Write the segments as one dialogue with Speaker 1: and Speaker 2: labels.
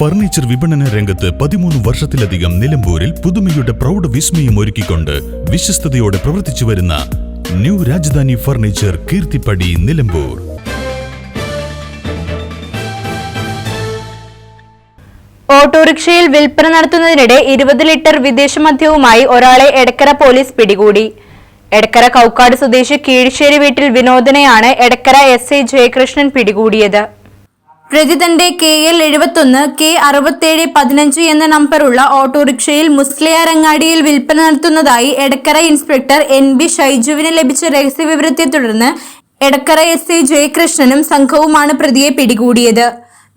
Speaker 1: Furniture വിപണന രംഗത്ത് പതിമൂന്ന് വർഷത്തിലധികം നിലമ്പൂരിൽ പുതുമയുടെ പ്രൗഢ വിസ്മയം ഒരുക്കിക്കൊണ്ട് വിശ്വസ്തയോടെ പ്രവർത്തിച്ചു വരുന്ന ന്യൂ രാജധാനി ഫർണിച്ചർ കീർത്തിപ്പടി നിലമ്പൂർ.
Speaker 2: ഓട്ടോറിക്ഷയിൽ വിൽപ്പന നടത്തുന്നതിനിടെ ഇരുപത് ലിറ്റർ വിദേശ മദ്യവുമായി ഒരാളെ എടക്കര പോലീസ് പിടികൂടി. എടക്കര കൗക്കാട് സ്വദേശി കീഴ്ശ്ശേരി വീട്ടിൽ വിനോദനെയാണ് എടക്കര എസ് ഐ ജയകൃഷ്ണൻ പിടികൂടിയത്. പ്രതി തന്റെ കെ എൽ എഴുപത്തൊന്ന് കെ അറുപത്തേഴ് പതിനഞ്ച് എന്ന നമ്പറുള്ള ഓട്ടോറിക്ഷയിൽ മുസ്ലിയാരങ്ങാടിയിൽ വിൽപ്പന നടത്തുന്നതായി എടക്കര ഇൻസ്പെക്ടർ എൻ ബി ഷൈജുവിന് ലഭിച്ച രഹസ്യവിവരത്തെ തുടർന്ന് എടക്കര എസ് ഐ ജയകൃഷ്ണനും സംഘവുമാണ് പ്രതിയെ പിടികൂടിയത്.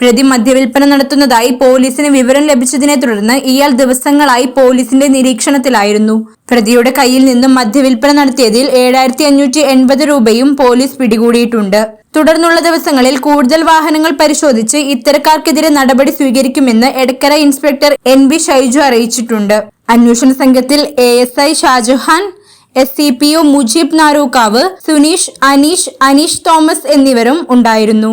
Speaker 2: പ്രതി മദ്യവിൽപ്പന നടത്തുന്നതായി പോലീസിന് വിവരം ലഭിച്ചതിനെ തുടർന്ന് ഇയാൾ ദിവസങ്ങളായി പോലീസിന്റെ നിരീക്ഷണത്തിലായിരുന്നു. പ്രതിയുടെ കയ്യിൽ നിന്നും മദ്യവിൽപ്പന നടത്തിയതിൽ ഏഴായിരത്തി അഞ്ഞൂറ്റി എൺപത് രൂപയും പോലീസ് പിടികൂടിയിട്ടുണ്ട്. തുടർന്നുള്ള ദിവസങ്ങളിൽ കൂടുതൽ വാഹനങ്ങൾ പരിശോധിച്ച് ഇത്തരക്കാർക്കെതിരെ നടപടി സ്വീകരിക്കുമെന്ന് Edakkara inspector N B Shaiju അറിയിച്ചിട്ടുണ്ട്. അന്വേഷണ സംഘത്തിൽ A S I Shajahan S C P O Mujeeb Narukkavu Suneesh Aneesh Aneesh Thomas എന്നിവരും ഉണ്ടായിരുന്നു.